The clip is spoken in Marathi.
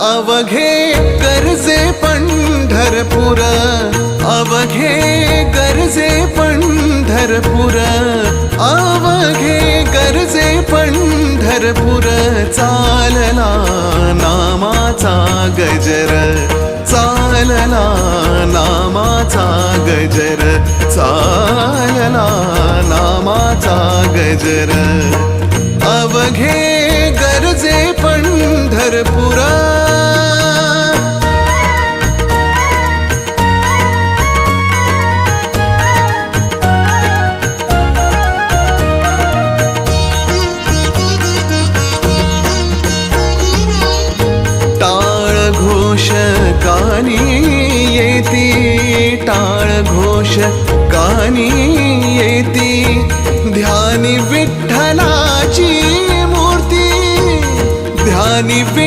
अवघे गरजे पंढरपूर अवघे गरजे पंढरपूर अवघे गरजे पंढरपूर चालला नामाचा गजर. चालला नामाचा गजर. चालला नामाचा गजर. अवघे गरजे पंढरपुरा कानी येती टाळ घोष कानी येती. ध्यानी विठ्ठलाची मूर्ती ध्यानी